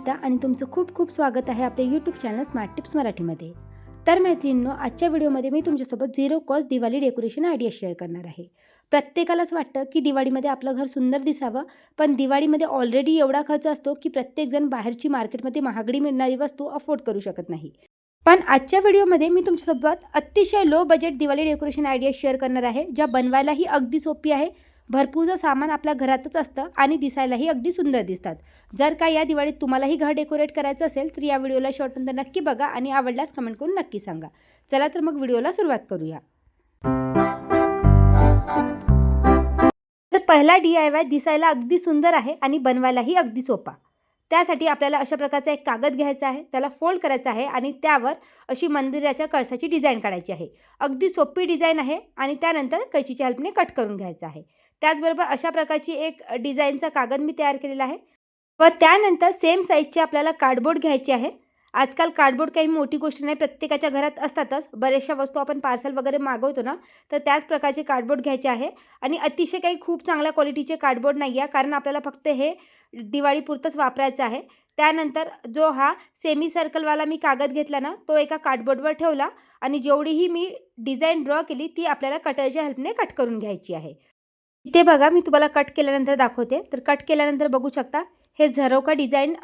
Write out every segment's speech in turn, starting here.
गीता आणि तुमचं खूप खूप स्वागत आहे आपल्या यूट्यूब चॅनल स्मार्ट टिप्स मराठीमध्ये. तर मैत्रिणींनो आजच्या व्हिडिओमध्ये मी तुमच्यासोबत zero cost Diwali decoration idea share करणार आहे. प्रत्येकालाच वाटतं की दिवाळीमध्ये आपलं घर सुंदर दिसावं पण दिवाळीमध्ये ऑलरेडी एवढा खर्च असतो की प्रत्येकजण बाहेरची मार्केटमध्ये महागडी मिळणारी वस्तू अफोर्ड करू शकत नाही. पण आजच्या व्हिडिओमध्ये मी तुमच्यासोबत अतिशय low budget Diwali decoration idea share करणार आहे ज्या बनवायलाही अगदी सोपी आहे भरपूरचं सामान आपल्या घरातच असतं आणि दिसायलाही अगदी सुंदर दिसतात. जर का या दिवाळीत तुम्हालाही घर डेकोरेट करायचं असेल तर या व्हिडिओला शेवटपर्यंत नक्की बघा आणि आवडल्यास कमेंट करून नक्की सांगा. चला तर मग व्हिडिओला सुरुवात करूया. तर पहिला डी आय वाय दिसायला अगदी सुंदर आहे आणि बनवायलाही अगदी सोपा. त्यासाठी आपल्याला अशा प्रकारचा एक कागद घ्यायचा आहे त्याला फोल्ड करायचा आहे आणि त्यावर अशी मंदिराच्या कळसाची डिझाईन काढायची आहे. अगदी सोपी डिझाईन आहे आणि त्यानंतर कैचीच्या हेल्पने कट करून घ्यायचं आहे. त्याचबरोबर अशा प्रकारची एक डिझाईनचा कागद मी तयार केलेला आहे. व त्यानंतर सेम साईजचे आपल्याला कार्डबोर्ड घ्यायचे आहे. आजकाल कार्डबोर्ड काही मोठी गोष्ट नाही प्रत्येकाच्या घरात असतातच. बऱ्याचशा वस्तू आपण पार्सल वगैरे मागवतो ना तर त्याच प्रकारचे कार्डबोर्ड घ्यायचे आहे. आणि अतिशय काही खूप चांगल्या क्वालिटीचे कार्डबोर्ड नाही आहे कारण आपल्याला फक्त हे दिवाळीपुरतंच वापरायचं आहे. त्यानंतर जो हा सेमी सर्कलवाला मी कागद घेतला ना तो एका कार्डबोर्डवर ठेवला आणि जेवढीही मी डिझाईन ड्रॉ केली ती आपल्याला कटरच्या हेल्पने कट करून घ्यायची आहे. इथे बघा मी तुम्हाला कट केल्यानंतर दाखवते. तर कट केल्यानंतर बघू शकता हे झरोका डिझाईन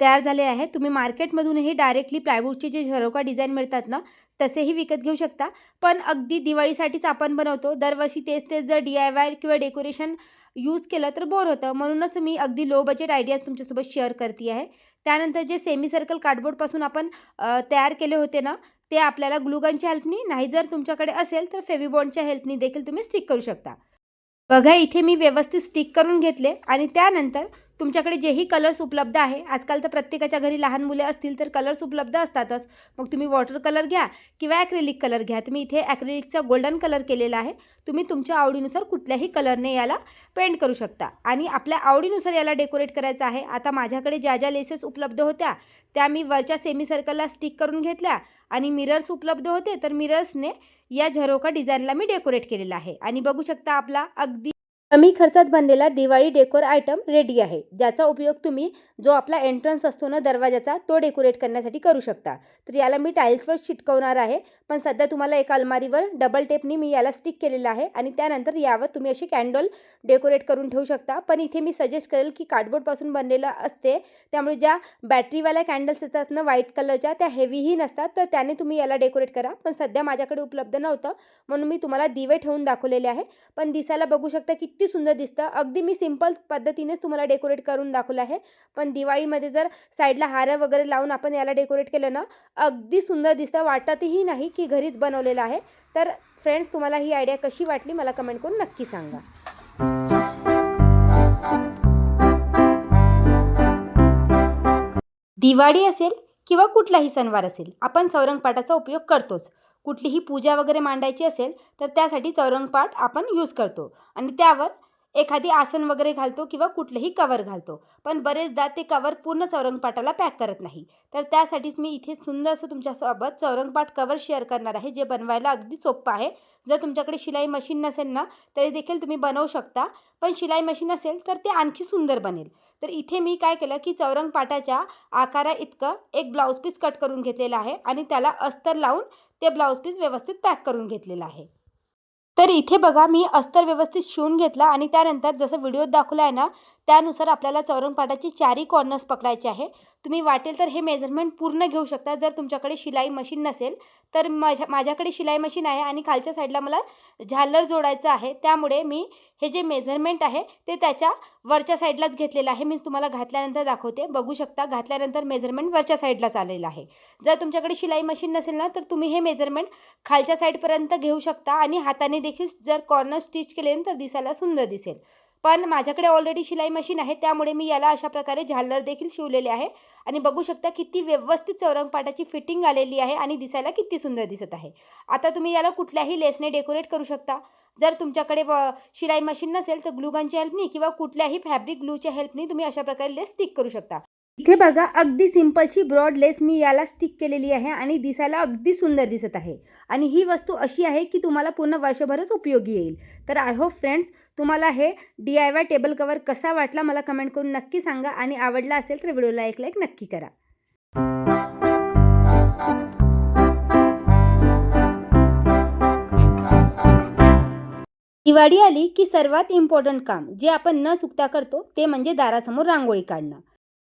तयार झाले आहे. तुम्ही मार्केटमधूनही डायरेक्टली प्लायवूडचे जे झरोका डिझाईन मिळतात ना तसेही विकत घेऊ शकता. पण अगदी दिवाळीसाठीच आपण बनवतो. दरवर्षी तेच तेच जर डी आय वाय किंवा डेकोरेशन यूज केलं तर बोर होतं. म्हणूनच मी अगदी लो बजेट आयडियाज तुमच्यासोबत शेअर करते आहे. त्यानंतर जे सेमी सर्कल कार्डबोर्डपासून आपण तयार केले होते ना ते आपल्याला ग्लुगनच्या हेल्पनी नाही जर तुमच्याकडे असेल तर फेविबॉन्डच्या हेल्पनी देखील तुम्ही स्टिक करू शकता. बघा इथे मी व्यवस्थित स्टिक करून घेतले आणि त्यानंतर तुमच्याकडे जेही कलर्स उपलब्ध आहे आजकाल तर प्रत्येकाच्या घरी लहान मुले असतील तर कलर्स उपलब्ध असतातच. मग तुम्ही वॉटर कलर घ्या किंवा ॲक्रेलिक कलर घ्या. तुम्ही इथे ॲक्रेलिकचा गोल्डन कलर केलेला आहे. तुम्ही तुमच्या आवडीनुसार कुठल्याही कलरने याला पेंट करू शकता. आणि आपल्या आवडीनुसार याला डेकोरेट करायचं आहे. आता माझ्याकडे ज्या ज्या लेसेस उपलब्ध होत्या त्या मी वरच्या सेमी सर्कलला स्टिक करून घेतल्या आणि मिरर्स उपलब्ध होते तर मिरर्सने या झरोका डिझाईनला मी डेकोरेट केलेला आहे. आणि बघू शकता आपला अगदी कमी खर्चात बनलेला दिवाळी डेकोर आयटम रेडी आहे. ज्याचा उपयोग तुम्ही जो आपला एंट्रन्स असतो ना दरवाजाचा तो डेकोरेट करण्यासाठी करू शकता. तर याला मी टाईल्सवर चिटकवणार आहे. पण सध्या तुम्हाला एका अलमारीवर डबल टेपनी मी याला स्टिक केलेलं आहे आणि त्यानंतर यावर तुम्ही अशी कॅन्डल डेकोरेट करून ठेवू शकता. पण इथे मी सजेस्ट करेल की कार्डबोर्डपासून बनलेलं असते. त्यामुळे ज्या बॅटरीवाल्या कॅन्डल्स येतात ना व्हाईट कलरच्या त्या हेवीही नसतात. तर त्याने तुम्ही याला डेकोरेट करा. पण सध्या माझ्याकडे उपलब्ध नव्हतं. म्हणून मी तुम्हाला दिवे ठेवून दाखवलेले आहे. पण दिसायला बघू शकता की किती सुंदर दिसतं. अगदी मी सिंपल पद्धतीनेच तुम्हाला डेकोरेट करून दाखवलं आहे. पण दिवाळीमध्ये जर साईडला हारं वगैरे लावून आपण याला डेकोरेट केलं ना अगदी सुंदर दिसतं. वाटतही नाही की घरीच बनवलेलं आहे. तर फ्रेंड्स तुम्हाला ही आयडिया कशी वाटली मला कमेंट करून नक्की सांगा. दिवाळी असेल किंवा कुठलाही सणवार असेल आपण चौरंगपाटाचा उपयोग करतोच. कुठलीही पूजा वगैरे मांडायची असेल तर त्यासाठी चौरंगपाट आपण यूज करतो. आणि त्यावर एखादी आसन वगैरे घालतो किंवा कुठलेही कवर घालतो. पण बरेचदा ते कवर पूर्ण चौरंगपाटाला पॅक करत नाही. तर त्यासाठीच मी इथे सुंदर असं तुमच्यासोबत चौरंगपाट कवर शेअर करणार आहे जे बनवायला अगदी सोपं आहे. जर तुमच्याकडे शिलाई मशीन नसेल ना तरी देखील तुम्ही बनवू शकता. पण शिलाई मशीन असेल तर ते आणखी सुंदर बनेल. तर इथे मी काय केलं की चौरंगपाटाच्या आकारा इतकं एक ब्लाऊज पीस कट करून घेतलेलं आहे आणि त्याला अस्तर लावून ते ब्लाऊज पीस व्यवस्थित पॅक करून घेतलेलं आहे. तर इथे बघा मी अस्तर व्यवस्थित शिवून घेतला आणि त्यानंतर जसं व्हिडिओत दाखवलं आहे ना त्यानुसार आपल्याला चौरंगपाटाची चारही कॉर्नर्स पकडायचे आहे. तुम्ही वाटेल तर हे मेजरमेंट पूर्ण घेऊ शकता. जर तुमच्याकडे शिलाई मशीन नसेल तर माझ्या माझ्याकडे शिलाई मशीन आहे आणि खालच्या साईडला मला झालर जोडायचं आहे. त्यामुळे मी हे जे मेजरमेंट आहे ते त्याच्या वरच्या साईडलाच घेतलेलं आहे. मीच तुम्हाला घातल्यानंतर दाखवते. बघू शकता घातल्यानंतर मेजरमेंट वरच्या साईडलाच आलेलं आहे. जर तुमच्याकडे शिलाई मशीन नसेल ना तर तुम्ही हे मेजरमेंट खालच्या साईडपर्यंत घेऊ शकता आणि हाताने देखील जर कॉर्नर स्टिच केले तर दिसायला सुंदर दिसेल. पण माझ्याकडे ऑलरेडी शिलाई मशीन आहे त्यामुळे मी याला अशा प्रकारे झालर देखील शिवलेले आहे. आणि बघू शकता किती व्यवस्थित चौरंगपाटाची फिटिंग आलेली आहे आणि दिसायला किती सुंदर दिसत आहे. आता तुम्ही याला कुठल्याही लेसने डेकोरेट करू शकता. जर तुमच्याकडे व शिलाई मशीन नसेल तर ग्लूगनच्या हेल्पनी किंवा कुठल्याही फॅब्रिक ग्लूच्या हेल्पनी तुम्ही अशा प्रकारे लेस स्टिक करू शकता. इथे बघा अगदी सिंपलची ब्रॉड लेस मी याला स्टिक केलेली आहे आणि दिसायला अगदी सुंदर दिसत आहे. आणि ही वस्तू अशी आहे की तुम्हाला पूर्ण वर्षभरच उपयोगी येईल. तर आय होप फ्रेंड्स तुम्हाला हे D I Y table cover कसा वाटला मला कमेंट करून नक्की सांगा आणि आवडला असेल तर व्हिडिओला एक लाईक नक्की करा. दिवाळी आली की सर्वात इम्पॉर्टंट काम जे आपण न चुकता करतो ते म्हणजे दारासमोर रांगोळी काढणं.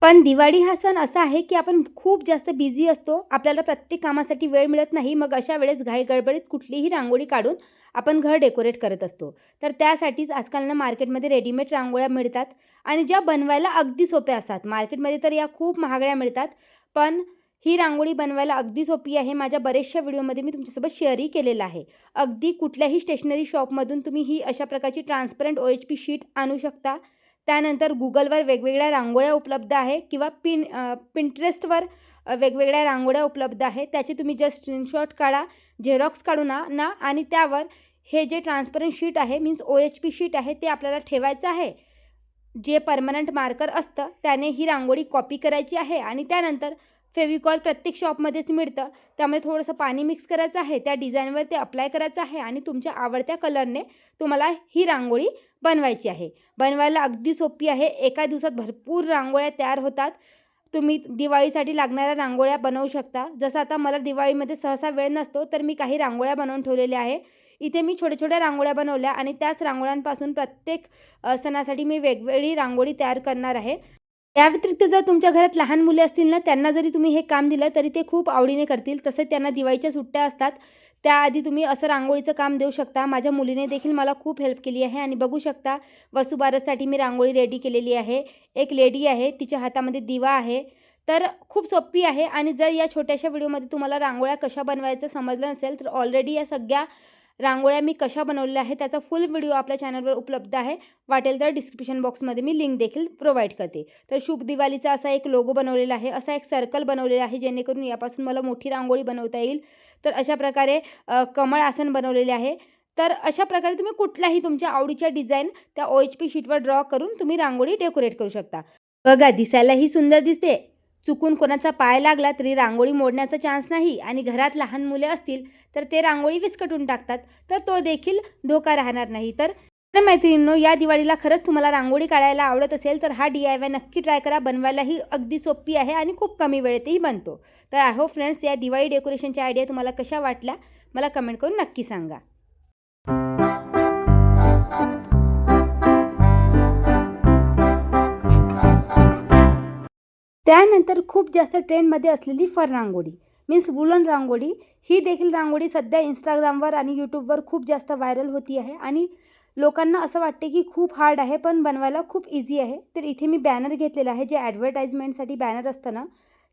पण दिवाळी हा सण असा आहे की आपण खूप जास्त बिझी असतो आपल्याला प्रत्येक कामासाठी वेळ मिळत नाही मग अशा वेळेस घाई गडबडीत कुठलीही रांगोळी काढून आपण घर डेकोरेट करत असतो. तर त्यासाठीच आजकाल ना मार्केटमध्ये रेडीमेड रांगोळ्या मिळतात आणि ज्या बनवायला अगदी सोप्या असतात. मार्केटमध्ये तर या खूप महागड्या मिळतात पण ही रांगोळी बनवायला अगदी सोपी आहे. माझ्या बरेचशा व्हिडिओमध्ये मी तुमच्यासोबत शेअरही केलेलं आहे. अगदी कुठल्याही स्टेशनरी शॉपमधून तुम्ही ही अशा प्रकारची transparent O H P sheet आणू शकता. त्यानंतर गुगलवर वेगवेगळ्या रांगोळ्या उपलब्ध आहे किंवा पिन पिंटरेस्टवर वेगवेगळ्या रांगोळ्या उपलब्ध आहे. त्याचे तुम्ही जस्ट स्क्रीनशॉट काढा झेरॉक्स काढू ना ना आणि त्यावर हे जे ट्रान्सपरंट शीट आहे means O H P sheet आहे ते आपल्याला ठेवायचं आहे. जे परमनंट मार्कर असतं त्याने ही रांगोळी कॉपी करायची आहे आणि त्यानंतर फेविकॉल प्रत्येक शॉपमध्येच मिळतं. त्यामुळे थोडंसं पाणी मिक्स करायचं आहे. त्या डिझाईनवर ते अप्लाय करायचं आहे आणि तुमच्या आवडत्या कलरने तुम्हाला ही रांगोळी बनवायची आहे. बनवायला अगदी सोपी आहे. एका दिवसात भरपूर रांगोळ्या तयार होतात. तुम्ही दिवाळीसाठी लागणाऱ्या रांगोळ्या बनवू शकता. जसं आता मला दिवाळीमध्ये सहसा वेळ नसतो तर मी काही रांगोळ्या बनवून ठेवलेल्या आहे. इथे मी छोट्या छोट्या रांगोळ्या बनवल्या आणि त्याच रांगोळ्यांपासून प्रत्येक सणासाठी मी वेगवेगळी रांगोळी तयार करणार आहे. या व्यतिरिक्त जर तुमच्या घरात लहान मुले असतील ना त्यांना जरी तुम्ही हे काम दिलं तरी ते खूप आवडीने करतील. तसे त्यांना दिवाळीच्या सुट्ट्या असतात. त्याआधी तुम्ही असं रांगोळीचं काम देऊ शकता. माझ्या मुलीने देखील मला खूप हेल्प केली आहे. आणि बघू शकता वसुबारससाठी मी रांगोळी रेडी केलेली आहे. एक लेडी आहे. तिच्या हातामध्ये दिवा आहे. तर खूप सोपी आहे. आणि जर या छोट्याशा व्हिडिओमध्ये तुम्हाला रांगोळ्या कशा बनवायचं समजलं नसेल तर ऑलरेडी या सगळ्या रांगोळ्या मी कशा बनवलेल्या आहे त्याचा फुल व्हिडिओ आपल्या चॅनलवर उपलब्ध आहे. वाटेल तर डिस्क्रिप्शन बॉक्समध्ये मी लिंक देखील प्रोव्हाइड करते. तर शुभ दिवाळीचा असा एक लोगो बनवलेला आहे असा एक सर्कल बनवलेला आहे जेणेकरून यापासून मला मोठी रांगोळी बनवता येईल. तर अशा प्रकारे कमळ आसन बनवलेले आहे. तर अशा प्रकारे तुम्ही कुठल्याही तुमच्या आवडीच्या डिझाईन त्या ओ एच पी शीटवर ड्रॉ करून तुम्ही रांगोळी डेकोरेट करू शकता. बघा दिसायलाही सुंदर दिसते. चुकून कोणाचा पाय लागला तरी रांगोळी मोडण्याचा चान्स नाही आणि घरात लहान मुले असतील तर ते रांगोळी विस्कटून टाकतात तर तो देखील धोका राहणार नाही. तर मैत्रिणींनो या दिवाळीला खरंच तुम्हाला रांगोळी काढायला आवडत असेल तर हा डी आय वाय नक्की ट्राय करा. बनवायलाही अगदी सोपी आहे आणि खूप कमी वेळेतही बनतो. तर आय होप फ्रेंड्स या दिवाळी डेकोरेशनच्या आयडिया तुम्हाला कशा वाटल्या? मला कमेंट करून नक्की सांगा. त्यानंतर खूप जास्त ट्रेंडमध्ये असलेली fur rangoli means woollen rangoli. ही देखील रांगोळी सध्या इंस्टाग्रामवर आणि यूट्यूबवर खूप जास्त व्हायरल होती आहे आणि लोकांना असं वाटते की खूप हार्ड आहे पण बनवायला खूप इझी आहे. तर इथे मी बॅनर घेतलेला आहे जे ॲडव्हर्टाईजमेंटसाठी बॅनर असतं ना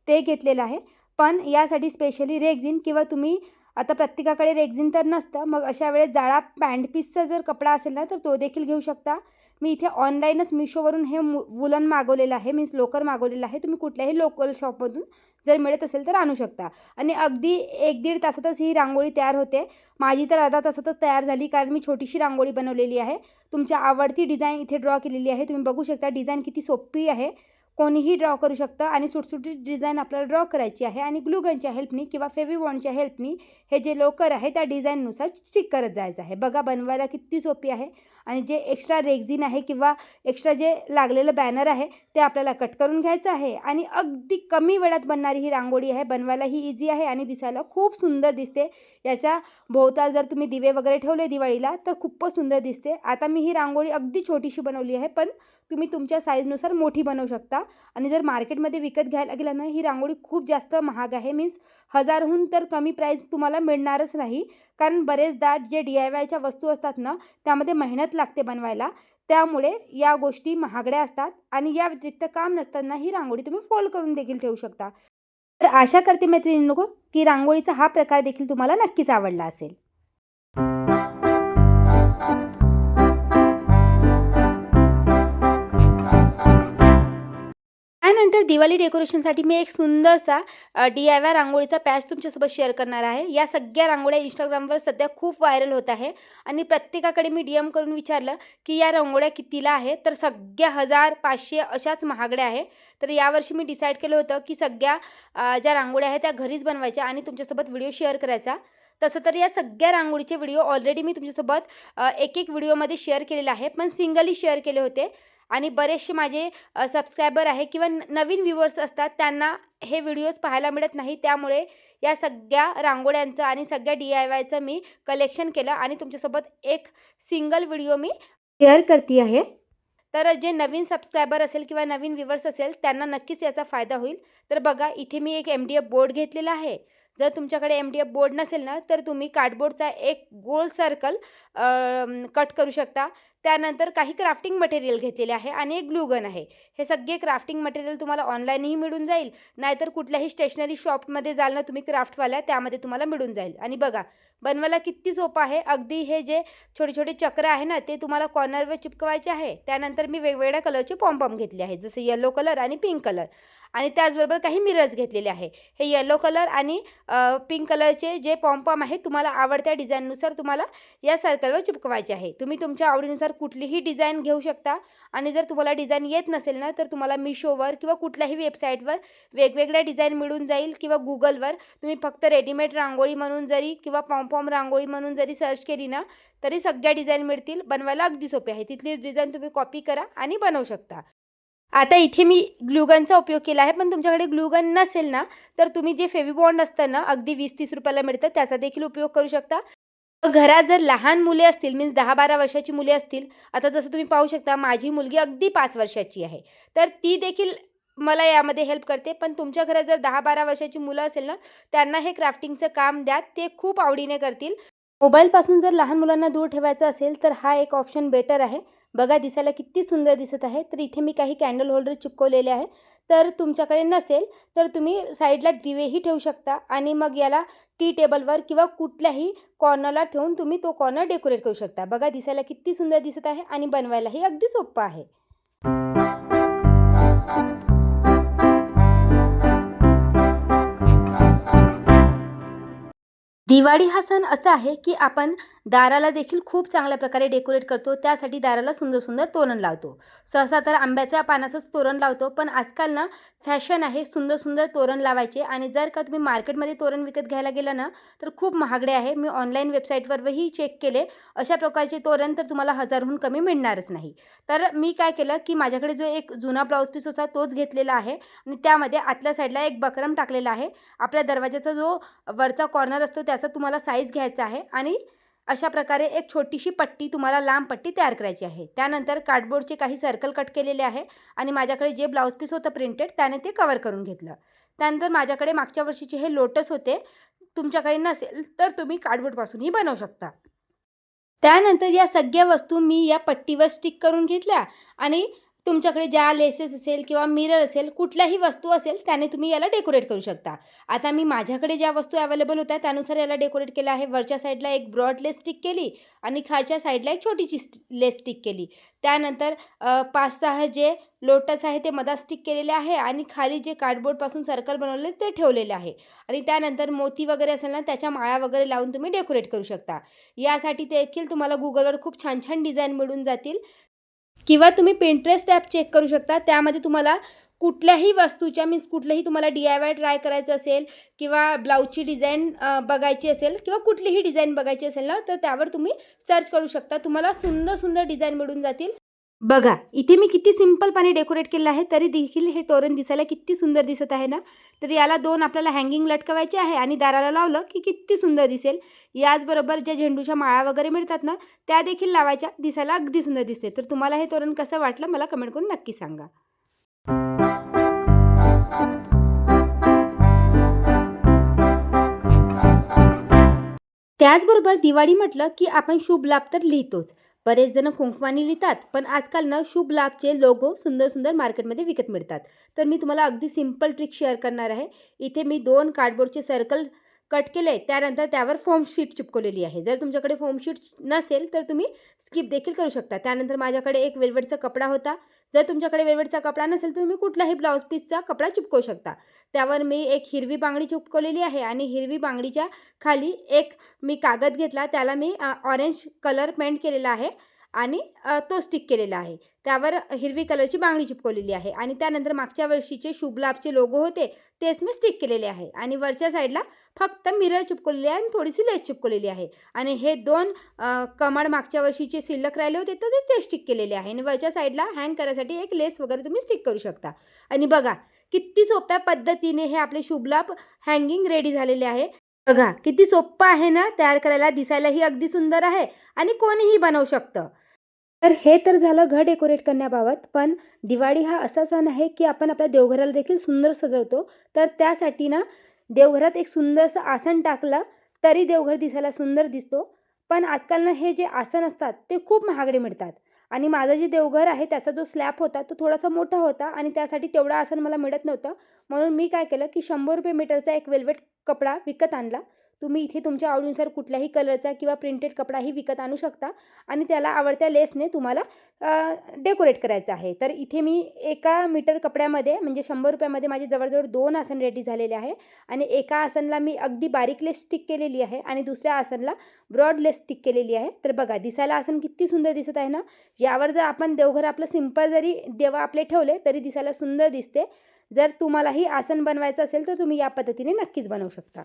ते घेतलेलं आहे. पण यासाठी स्पेशली रेग्झिन किंवा तुम्ही आता प्रत्येकाकडे रेग्झिन तर नसतं मग अशा वेळेस जाळा पॅन्ट पीसचा जर कपडा असेल ना तर तो देखील घेऊ शकता. मी इथे ऑनलाईनच मिशोवरून हे मु वुलन मागवलेलं आहे मीन्स लोकर मागवलेलं आहे. तुम्ही कुठल्याही लोकल शॉपमधून जर मिळत असेल तर आणू शकता. आणि अगदी एक दीड तासातच ही रांगोळी तयार होते. माझी तर अर्धा तासातच तयार झाली कारण मी छोटीशी रांगोळी बनवलेली आहे. तुमच्या आवडती डिझाईन इथे ड्रॉ केलेली आहे. तुम्ही बघू शकता डिझाईन किती सोपी आहे. कोणीही ड्रॉ करू शकतं आणि सुटसुटीत डिझाईन आपल्याला ड्रॉ करायची आहे आणि ग्लूगनच्या हेल्पनी किंवा फेविबॉन्डच्या हेल्पनी हे जे लोकर आहे त्या डिझाईननुसार स्टिक करत जायचं आहे. बघा बनवायला किती सोपी आहे आणि जे एक्स्ट्रा रेग्झिन आहे किंवा एक्स्ट्रा जे लागलेलं बॅनर आहे ते आपल्याला कट करून घ्यायचं आहे. आणि अगदी कमी वेळात बनणारी ही रांगोळी आहे बनवायला ही इझी आहे आणि दिसायला खूप सुंदर दिसते. याच्या भोवताल जर तुम्ही दिवे वगैरे ठेवले दिवाळीला तर खूपच सुंदर दिसते. आता मी ही रांगोळी अगदी छोटीशी बनवली आहे पण तुम्ही तुमच्या साईजनुसार मोठी बनवू शकता. आणि जर मार्केटमध्ये विकत घ्यायला गेलं ना ही रांगोळी खूप जास्त महाग आहे. मीन्स हजारहून तर कमी प्राईस तुम्हाला मिळणारच नाही. कारण बरेचदा जे डी आय वायच्या वस्तू असतात ना त्यामध्ये मेहनत लागते बनवायला. त्यामुळे या गोष्टी महागड्या असतात आणि या व्यतिरिक्त काम नसताना ही रांगोळी तुम्ही फोल्ड करून देखील ठेवू शकता. तर आशा करते मैत्रिणींनो की रांगोळीचा हा प्रकार देखील तुम्हाला नक्कीच आवडला असेल. त्यानंतर दिवाळी डेकोरेशनसाठी मी एक सुंदरसा डी आय वाय रांगोळीचा पॅच तुमच्यासोबत शेअर करणार आहे. या सगळ्या रांगोळ्या इंस्टाग्रामवर सध्या खूप व्हायरल होत आहे आणि प्रत्येकाकडे मी डी एम करून विचारलं की या रांगोळ्या कितीला आहे तर सगळ्या हजार पाचशे अशाच महागड्या आहे तर यावर्षी मी डिसाईड केलं होतं की सगळ्या ज्या रांगोळ्या आहेत त्या घरीच बनवायच्या आणि तुमच्यासोबत व्हिडिओ शेअर करायचा. तसं तर या सगळ्या रांगोळीचे व्हिडिओ ऑलरेडी मी तुमच्यासोबत एक एक व्हिडिओमध्ये शेअर केलेला आहे पण सिंगली शेअर केले होते. आणि बरेचसे माझे सबस्क्रायबर आहे किंवा नवीन व्ह्युअर्स असतात त्यांना हे व्हिडिओज पाहायला मिळत नाही. त्यामुळे या सगळ्या रांगोळ्यांचं आणि सगळ्या डी आय वायचं मी कलेक्शन केलं आणि तुमच्यासोबत एक सिंगल व्हिडिओ मी शेअर करते आहे. तर जे नवीन सबस्क्रायबर असेल किंवा नवीन व्ह्युअर्स असेल त्यांना नक्कीच याचा फायदा होईल. तर बघा इथे मी एक एम डी एफ बोर्ड घेतलेला आहे. जर तुमच्याकडे एम डी एफ बोर्ड नसेल ना तर तुम्ही कार्डबोर्डचा एक गोल सर्कल कट करू शकता. त्यानंतर काही क्राफ्टिंग मटेरियल घेतलेले आहे आणि एक ग्लूगन आहे. हे सगळे क्राफ्टिंग मटेरियल तुम्हाला ऑनलाईनही मिळून जाईल. नाहीतर कुठल्याही स्टेशनरी शॉपमध्ये जाल ना तुम्ही क्राफ्टवाल्या त्यामध्ये तुम्हाला मिळून जाईल. आणि बघा बनवायला किती सोपं आहे. अगदी हे जे छोटे छोटे चक्र आहे ना ते तुम्हाला कॉर्नरवर चिपकवायचे आहे. त्यानंतर मी वेगवेगळ्या कलरचे पॉम्पॉम घेतले आहेत जसं येलो कलर आणि पिंक कलर आणि त्याचबरोबर काही मिरर्स घेतलेले आहे. हे येलो कलर आणि पिंक कलरचे जे पॉम्पॉम आहेत तुम्हाला आवडत्या डिझाईननुसार तुम्हाला या सर्कलवर चिपकवायचे आहे. तुम्ही तुमच्या आवडीनुसार कुठलीही डिझाईन घेऊ शकता. आणि जर तुम्हाला डिझाईन येत नसेल ना तर तुम्हाला मिशोवर किंवा कुठल्याही वेबसाईटवर वेगवेगळ्या डिझाईन मिळून जाईल किंवा गुगलवर तुम्ही फक्त रेडीमेड रांगोळी म्हणून जरी किंवा पॉम्पॉम रांगोळी म्हणून जरी सर्च केली ना तरी सगळ्या डिझाईन मिळतील. बनवायला अगदी सोपे आहे. तिथली डिझाईन तुम्ही कॉपी करा आणि बनवू शकता. आता इथे मी ग्लुगनचा उपयोग केला आहे पण तुमच्याकडे ग्लुगन नसेल ना तर तुम्ही जे फेविबॉन्ड असतं ना अगदी वीस तीस रुपयाला मिळतं त्याचा देखील उपयोग करू शकता. घरात जर लहान मुले असतील मीन्स दहा बारा वर्षाची मुले असतील आता जसं तुम्ही पाहू शकता माझी मुलगी अगदी पाच वर्षाची आहे तर ती देखील मला यामध्ये हेल्प करते पण तुमच्या घरात जर दहा बारा वर्षाची मुलं असेल ना त्यांना हे क्राफ्टिंगचं काम द्या ते खूप आवडीने करतील. मोबाईलपासून जर लहान मुलांना दूर ठेवायचं असेल तर हा एक ऑप्शन बेटर आहे. बघा दिसायला किती सुंदर दिसत आहे. तर इथे मी काही कॅन्डल होल्डर चिपकवलेले आहे तर तुमच्याकडे नसेल तर तुम्ही साईडला दिवेही ठेवू शकता आणि मग याला टी टेबलवर किंवा कुठल्याही कॉर्नरला ठेवून तुम्ही तो कॉर्नर डेकोरेट करू शकता. बघा दिसायला किती सुंदर दिसत आहे आणि बनवायलाही अगदी सोपं आहे. दिवाळी हा सण असा आहे की आपण दाराला देखील खूप चांगल्या प्रकारे डेकोरेट करतो त्यासाठी दाराला सुंदर सुंदर तोरण लावतो. सहसा तर आंब्याच्या पानाचंच तोरण लावतो पण आजकाल ना फॅशन आहे सुंदर सुंदर तोरण लावायचे आणि जर का तुम्ही मार्केटमध्ये तोरण विकत घ्यायला गेला ना तर खूप महागडे आहे. मी ऑनलाईन वेबसाईटवरही चेक केले अशा प्रकारचे तोरण तर तुम्हाला हजारहून कमी मिळणारच नाही. तर मी काय केलं की माझ्याकडे जो एक जुना ब्लाऊज पीस होता तोच घेतलेला आहे आणि त्यामध्ये आतल्या साईडला एक बकरम टाकलेला आहे. आपल्या दरवाजाचा जो वरचा कॉर्नर असतो त्या त्याचा तुम्हाला साईज घ्यायचा आहे आणि अशा प्रकारे एक छोटीशी पट्टी तुम्हाला लांब पट्टी तयार करायची आहे. त्यानंतर कार्डबोर्डचे काही सर्कल कट केलेले आहे आणि माझ्याकडे जे ब्लाऊज पीस होतं प्रिंटेड त्याने ते कवर करून घेतलं. त्यानंतर माझ्याकडे मागच्या वर्षीचे हे लोटस होते तुमच्याकडे नसेल तर तुम्ही कार्डबोर्डपासूनही बनवू शकता. त्यानंतर या सगळ्या वस्तू मी या पट्टीवर स्टिक करून घेतल्या आणि तुमच्याकडे ज्या लेसेस असेल किंवा मिरर असेल कुठल्याही वस्तू असेल त्याने तुम्ही याला डेकोरेट करू शकता. आता मी माझ्याकडे ज्या वस्तू अवेलेबल होत्या त्यानुसार याला डेकोरेट केलं आहे. वरच्या साईडला एक ब्रॉड लेस स्टिक केली आणि खालच्या साईडला एक छोटीशी लेस स्टिक केली. त्यानंतर पाच सहा जे लोटस आहे ते मधात स्टिक केलेले आहे आणि खाली जे कार्डबोर्डपासून सर्कल बनवले ते ठेवलेले आहे. आणि त्यानंतर मोती वगैरे असेल ना त्याच्या माळा वगैरे लावून तुम्ही डेकोरेट करू शकता. यासाठी देखील तुम्हाला गुगलवर खूप छान छान डिझाईन मिळून जातील. किंवा तुम्ही पिंट्रेस्ट ॲप चेक करू शकता. त्यामध्ये तुम्हाला कुठल्याही वस्तूच्या मीन्स कुठलंही तुम्हाला डी आय वाय ट्राय करायचं असेल किंवा ब्लाऊजची डिझाईन बघायची असेल किंवा कुठलीही डिझाईन बघायची असेल ना तर त्यावर तुम्ही सर्च करू शकता. तुम्हाला सुंदर सुंदर डिझाईन मिळून जातील. बघा इथे मी किती सिम्पलपणे डेकोरेट केलं आहे तरी देखील हे तोरण दिसायला किती सुंदर दिसत आहे ना? तर याला दोन आपल्याला हँगिंग लटकवायचे आहे आणि दाराला लावलं की किती सुंदर दिसेल. याचबरोबर ज्या झेंडूच्या माळा वगैरे मिळतात ना त्या देखील लावायच्या दिसायला अगदी सुंदर दिसते. तर तुम्हाला हे तोरण कसं वाटलं मला कमेंट करून नक्की सांगा. त्याचबरोबर दिवाळी म्हटलं की आपण शुभ लाभ तर लिहितोच. बरेच जण कुंकवानी लिहितात पण आजकाल ना शुभ लाभचे लोगो सुंदर सुंदर मार्केटमध्ये विकत मिळतात. तर मी तुम्हाला अगदी सिंपल ट्रिक शेअर करणार आहे. इथे मी दोन कार्डबोर्डचे सर्कल कट केले त्यानंतर त्यावर फोम शीट चिपकवलेली आहे. जर तुमच्याकडे फोम शीट नसेल तर तुम्ही स्किप देखील करू शकता. त्यानंतर माझ्याकडे एक वेलवेटचा कपडा होता. जर तुमच्याकडे वेलवेटचा कपडा नसेल तुम्ही कुठलाही ब्लाऊज पीसचा कपडा चिपकवू शकता. त्यावर मी एक हिरवी बांगडी चिपकवलेली आहे आणि हिरवी बांगडीच्या खाली एक मी कागद घेतला त्याला मी ऑरेंज कलर पेंट केलेला आहे. आणि तो स्टिक केलेला आहे. त्यावर हिरवी कलरची बांगडी चिपकवलेली आहे आणि त्यानंतर मागच्या वर्षीचे शुभलाभचे लोगो होते तेच मी स्टिक केलेले आहे. आणि वरच्या साईडला फक्त मिरर चिपकवलेली आहे आणि थोडीशी लेस चिपकवलेली आहे. आणि हे दोन कमळ मागच्या वर्षीचे शिल्लक राहिले होते तर ते ते स्टिक केलेले आहे. आणि वरच्या साईडला हँग करायसाठी एक लेस वगैरे तुम्ही स्टिक करू शकता. आणि बघा किती सोप्या पद्धतीने हे आपले शुभलाभ हँगिंग रेडी झालेले आहे. बघा किती सोपं आहे ना तयार करायला दिसायलाही अगदी सुंदर आहे आणि कोणीही बनवू शकतं. तर हे तर झालं घर डेकोरेट करण्याबाबत पण दिवाळी हा असा सण आहे की आपण आपल्या देवघराला देखील सुंदर सजवतो. तर त्यासाठी ना देवघरात एक सुंदरसं आसन टाकलं तरी देवघर दिसायला सुंदर दिसतो. पण आजकाल ना हे जे आसन असतात ते खूप महागडे मिळतात. आणि माझं जे देवघर आहे त्याचा जो स्लॅब होता तो थोडासा मोठा होता आणि त्यासाठी तेवढं आसन मला मिळत नव्हतं. म्हणून मी काय केलं की शंभर रुपये मीटरचा एक वेल्वेट कपडा विकत आणला. तुम्ही इथे तुमच्या आवडीनुसार कुठल्याही कलरचा किंवा प्रिंटेड कपडाही विकत आणू शकता आणि त्याला आवडत्या लेसने तुम्हाला डेकोरेट करायचं आहे. तर इथे मी एका मीटर कपड्यामध्ये म्हणजे शंभर रुपयामध्ये माझे जवळजवळ दोन आसन रेडी झालेले आहे आणि एका आसनला मी अगदी बारीक लेस स्टिक केलेली आहे आणि दुसऱ्या आसनला ब्रॉड लेस स्टिक केलेली आहे. तर बघा दिसायला आसन किती सुंदर दिसत आहे ना? यावर जर आपण देवघर आपलं सिंपल जरी देवा आपले ठेवले तरी दिसायला सुंदर दिसते. जर तुम्हालाही आसन बनवायचं असेल तर तुम्ही या पद्धतीने नक्कीच बनवू शकता.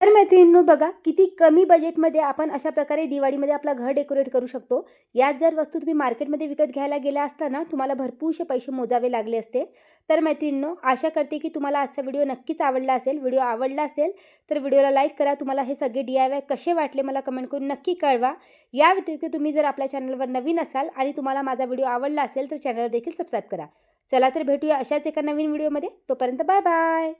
तर मैत्रिणींनो बघा किती कमी बजेटमध्ये आपण अशा प्रकारे दिवाळीमध्ये आपलं घर डेकोरेट करू शकतो. यात जर वस्तू तुम्ही मार्केटमध्ये विकत घ्यायला गेल्या असताना तुम्हाला भरपूरसे पैसे मोजावे लागले असते. तर मैत्रिणींनो आशा करते की तुम्हाला आजचा व्हिडिओ नक्कीच आवडला असेल. व्हिडिओ आवडला असेल तर व्हिडिओला लाईक करा. तुम्हाला हे सगळे डी आय वाय कसे वाटले मला कमेंट करून नक्की कळवा. या व्यतिरिक्त तुम्ही जर आपल्या चॅनलवर नवीन असाल आणि तुम्हाला माझा व्हिडिओ आवडला असेल तर चॅनल देखील सबस्क्राईब करा. चला तर भेटूया अशाच एका नवीन व्हिडिओमध्ये. तोपर्यंत बाय बाय.